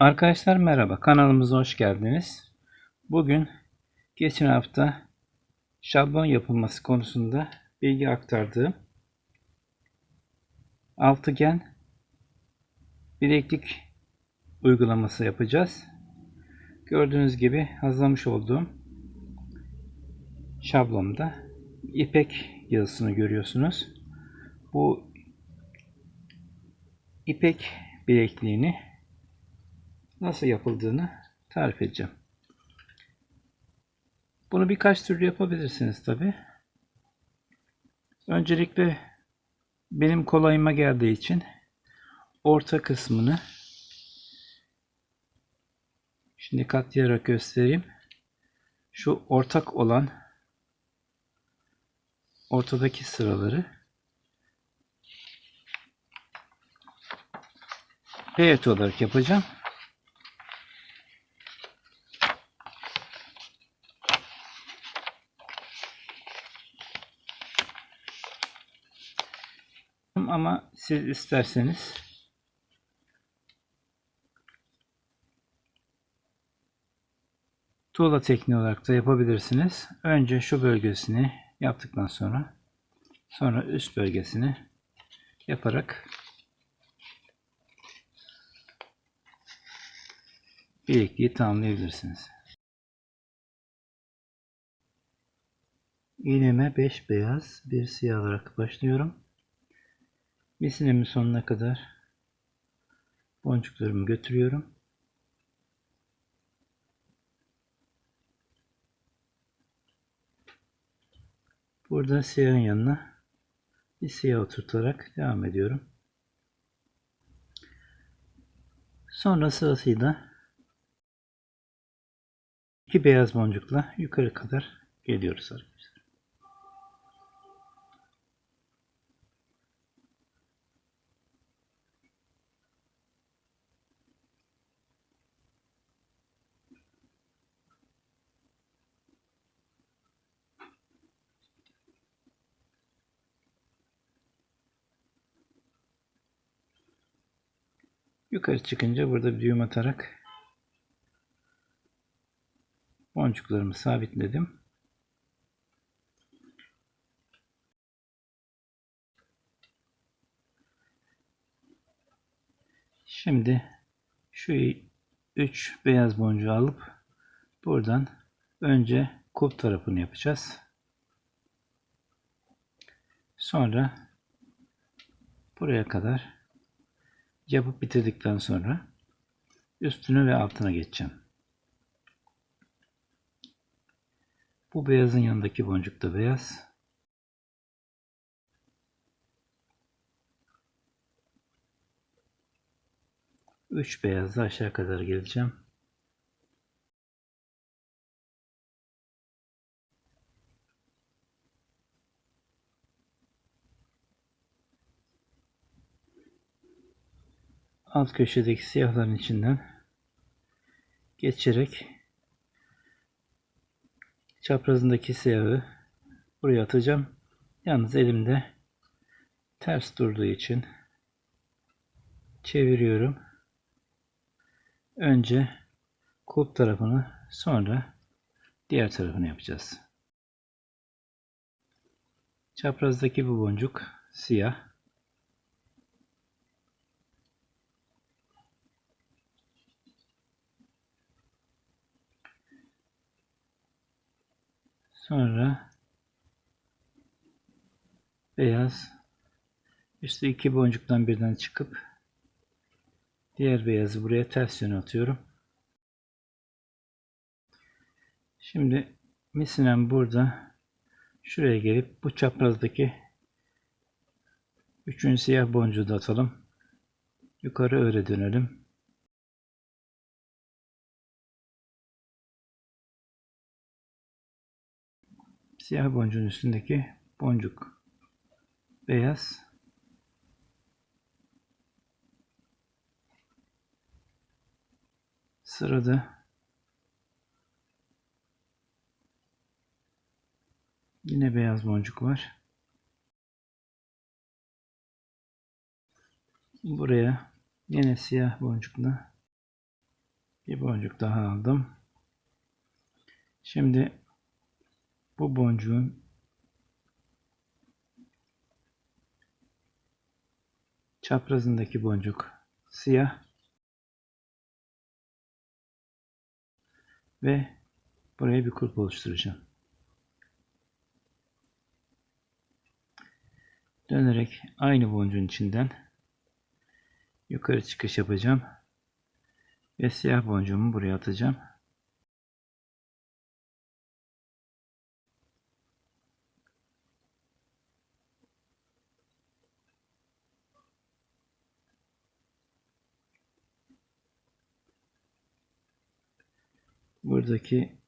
Arkadaşlar merhaba kanalımıza hoş geldiniz. Bugün geçen hafta şablon yapılması konusunda bilgi aktardığım altıgen bileklik uygulaması yapacağız. Gördüğünüz gibi hazırlamış olduğum şablonda ipek yazısını görüyorsunuz. Bu ipek bilekliğini nasıl yapıldığını tarif edeceğim. Bunu birkaç türlü yapabilirsiniz tabi. Öncelikle benim kolayıma geldiği için orta kısmını şimdi katlayarak göstereyim. Şu ortak olan ortadaki sıraları peyet olarak yapacağım. Ama siz isterseniz tuğla tekniği olarak da yapabilirsiniz. Önce şu bölgesini yaptıktan sonra sonra üst bölgesini yaparak bilekliği tamamlayabilirsiniz. İğneme 5 beyaz, bir siyah olarak başlıyorum. Misinimin sonuna kadar boncuklarımı götürüyorum. Burada siyahın yanına bir siyah oturtarak devam ediyorum. Sonra sırasıyla iki beyaz boncukla yukarı kadar geliyoruz arkadaşlar. Yukarı çıkınca burada bir düğüm atarak boncuklarımı sabitledim. Şimdi şu 3 beyaz boncuğu alıp buradan önce kulp tarafını yapacağız. Sonra buraya kadar yapıp bitirdikten sonra üstünü ve altına geçeceğim. Bu beyazın yanındaki boncuk da beyaz. Üç beyazla aşağı kadar geleceğim. Alt köşedeki siyahların içinden geçerek çaprazındaki siyahı buraya atacağım. Yalnız elimde ters durduğu için çeviriyorum. Önce kulp tarafını sonra diğer tarafını yapacağız. Çaprazdaki bu boncuk siyah. Sonra beyaz üstü iki boncuktan birden çıkıp diğer beyazı buraya ters yöne atıyorum. Şimdi misinem burada şuraya gelip bu çaprazdaki üçüncü siyah boncuğu da atalım. Yukarı öyle dönelim. Siyah boncuğun üstündeki boncuk beyaz. Sırada yine beyaz boncuk var. Buraya yine siyah boncukla Bir boncuk daha aldım. Şimdi bu boncuğun çaprazındaki boncuk siyah ve buraya bir kulp oluşturacağım. Dönerek aynı boncuğun içinden yukarı çıkış yapacağım ve siyah boncuğumu buraya atacağım. Buradaki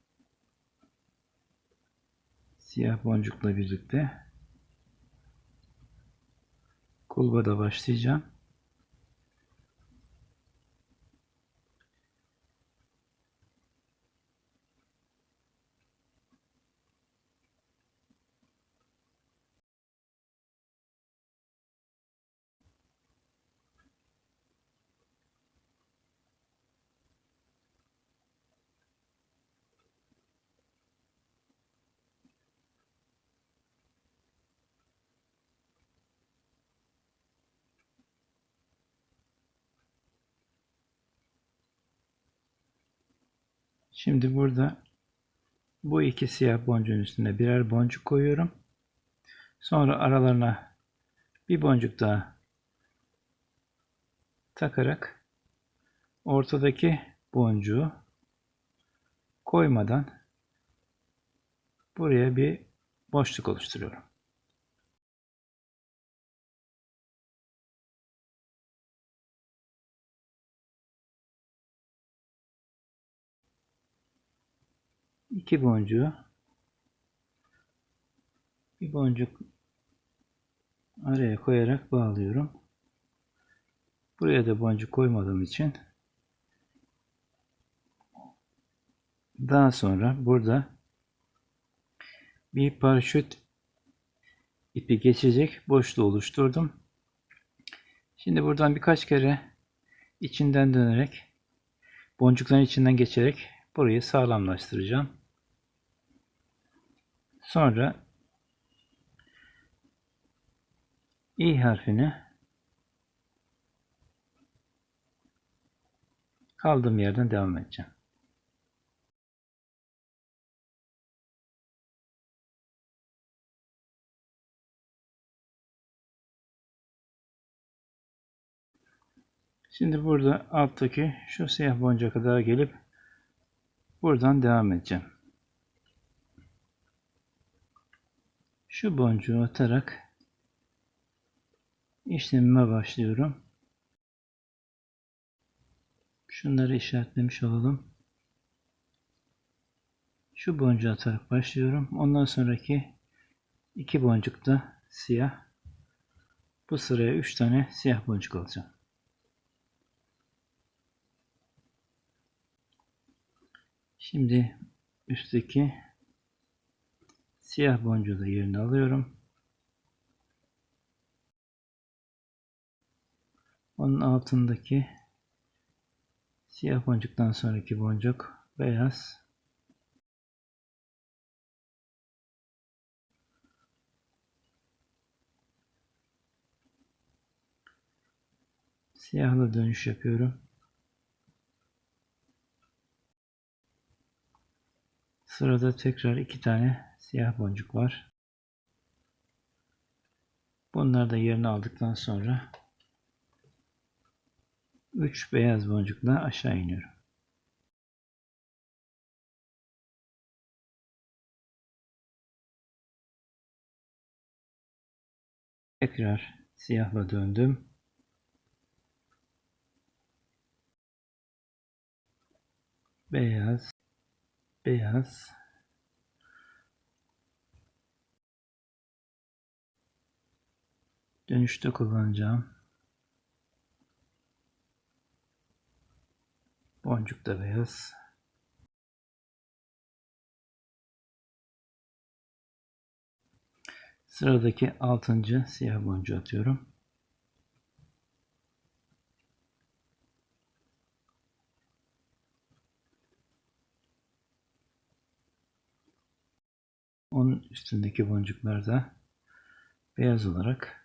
siyah boncukla birlikte kulba da başlayacağım. Şimdi burada bu iki siyah boncuğun üstüne birer boncuk koyuyorum. Sonra aralarına bir boncuk daha takarak ortadaki boncuğu koymadan buraya bir boşluk oluşturuyorum. İki boncuğu bir boncuk araya koyarak bağlıyorum. Buraya da boncuk koymadığım için daha sonra burada bir paraşüt ipi geçecek boşluğu oluşturdum. Şimdi buradan birkaç kere içinden dönerek boncukların içinden geçerek burayı sağlamlaştıracağım. Sonra i harfini kaldığım yerden devam edeceğim. Şimdi burada alttaki şu siyah boncuğa kadar gelip buradan devam edeceğim. Şu boncuğu atarak işlemime başlıyorum. Şunları işaretlemiş olalım. Şu boncuğu atarak başlıyorum. Ondan sonraki iki boncuk da siyah. Bu sıraya üç tane siyah boncuk alacağım. Şimdi üstteki Siyah boncuğu da yerine alıyorum. Onun altındaki siyah boncuktan sonraki boncuk beyaz. Siyahla dönüş yapıyorum. Sırada tekrar iki tane siyah boncuk var. Bunları da yerine aldıktan sonra 3 beyaz boncukla aşağı iniyorum. Tekrar siyahla döndüm. Beyaz, beyaz, Dönüşte kullanacağım. Boncuk da beyaz. Sıradaki altıncı siyah boncuğu atıyorum. Onun üstündeki boncuklar da beyaz olarak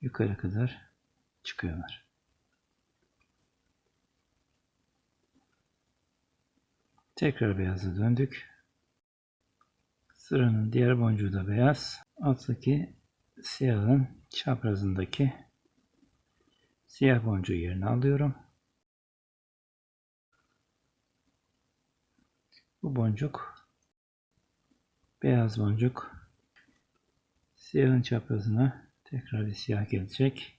yukarı kadar çıkıyorlar. Tekrar beyaza döndük. Sıranın diğer boncuğu da beyaz. Alttaki siyahın çaprazındaki siyah boncuğu yerine alıyorum. Bu boncuk beyaz boncuk siyahın çaprazına tekrar bir siyah gelecek.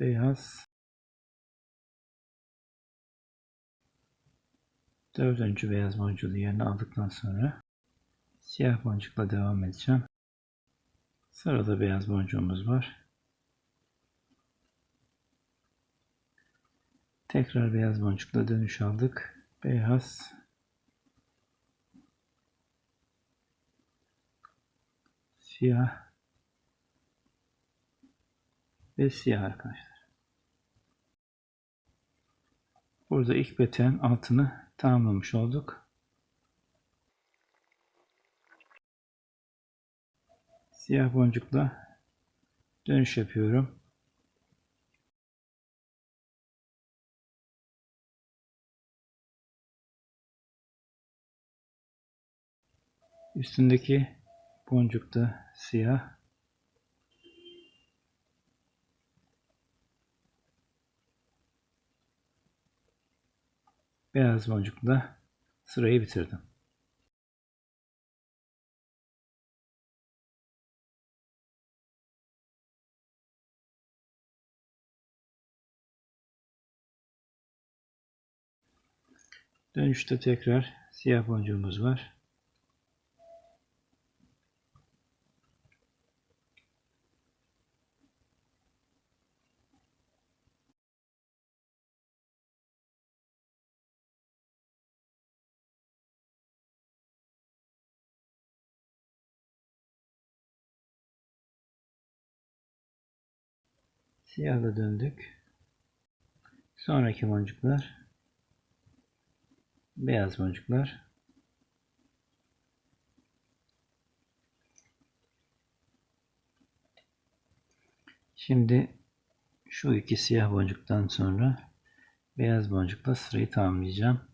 Beyaz dördüncü beyaz boncuğu yerine aldıktan sonra siyah boncukla devam edeceğim. Sırada beyaz boncuğumuz var. Tekrar beyaz boncukla dönüş aldık. Beyaz siyah ve siyah arkadaşlar. Burada ilk beteğin altını tamamlamış olduk. Siyah boncukla dönüş yapıyorum. Üstündeki boncuk da siyah. Beyaz boncukla sırayı bitirdim. Dönüşte tekrar siyah boncuğumuz var. Siyahla döndük. Sonraki boncuklar beyaz boncuklar. Şimdi şu iki siyah boncuktan sonra beyaz boncukla sırayı tamamlayacağım.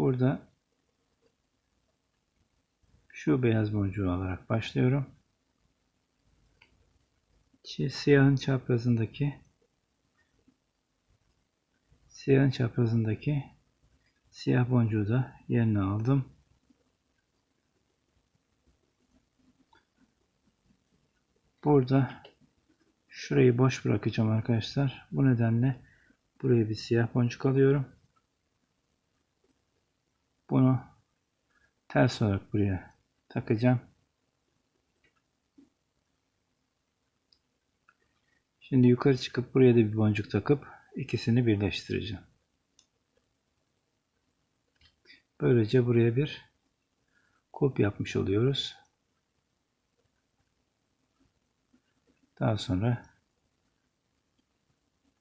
Burada şu beyaz boncuğu alarak başlıyorum. Siyahın çaprazındaki siyahın çaprazındaki siyah boncuğu da yerine aldım. Burada şurayı boş bırakacağım arkadaşlar. Bu nedenle buraya bir siyah boncuk alıyorum. Bunu ters olarak buraya takacağım. Şimdi yukarı çıkıp buraya da bir boncuk takıp ikisini birleştireceğim. Böylece buraya bir kulp yapmış oluyoruz. Daha sonra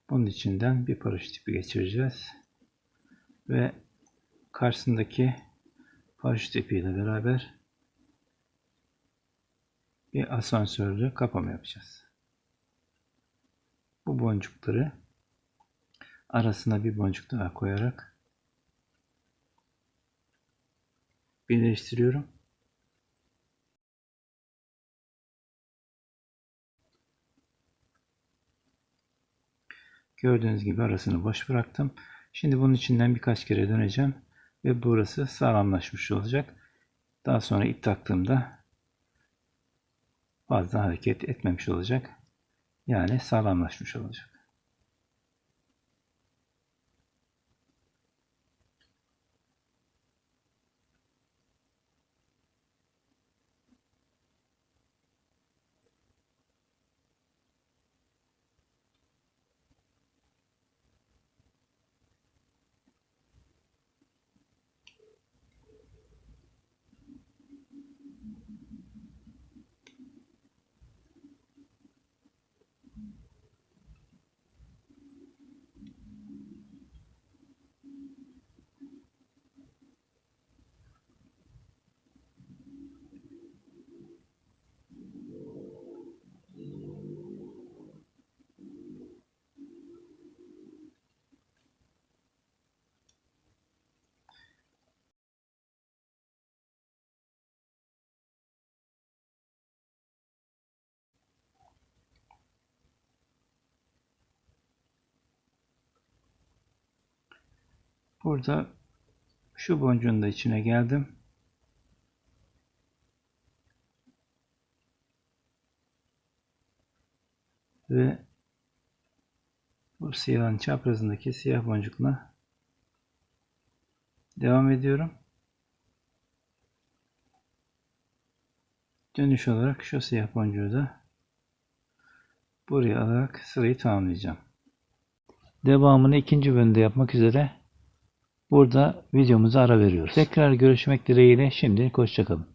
bunun içinden bir paraşüt ipi geçireceğiz. Ve karşısındaki paraşüt ipiyle beraber bir asansörlü kapama yapacağız. Bu boncukları arasına bir boncuk daha koyarak birleştiriyorum. Gördüğünüz gibi arasını boş bıraktım. Şimdi bunun içinden birkaç kere döneceğim ve burası sağlamlaşmış olacak. Daha sonra ip taktığımda fazla hareket etmemiş olacak. Yani sağlamlaşmış olacak. Burada şu boncuğun da içine geldim. Ve bu siyahın çaprazındaki siyah boncukla devam ediyorum. Dönüş olarak şu siyah boncuğu da buraya alarak sırayı tamamlayacağım. Devamını ikinci bölümde yapmak üzere burada videomuza ara veriyoruz. Tekrar görüşmek dileğiyle şimdi hoşçakalın.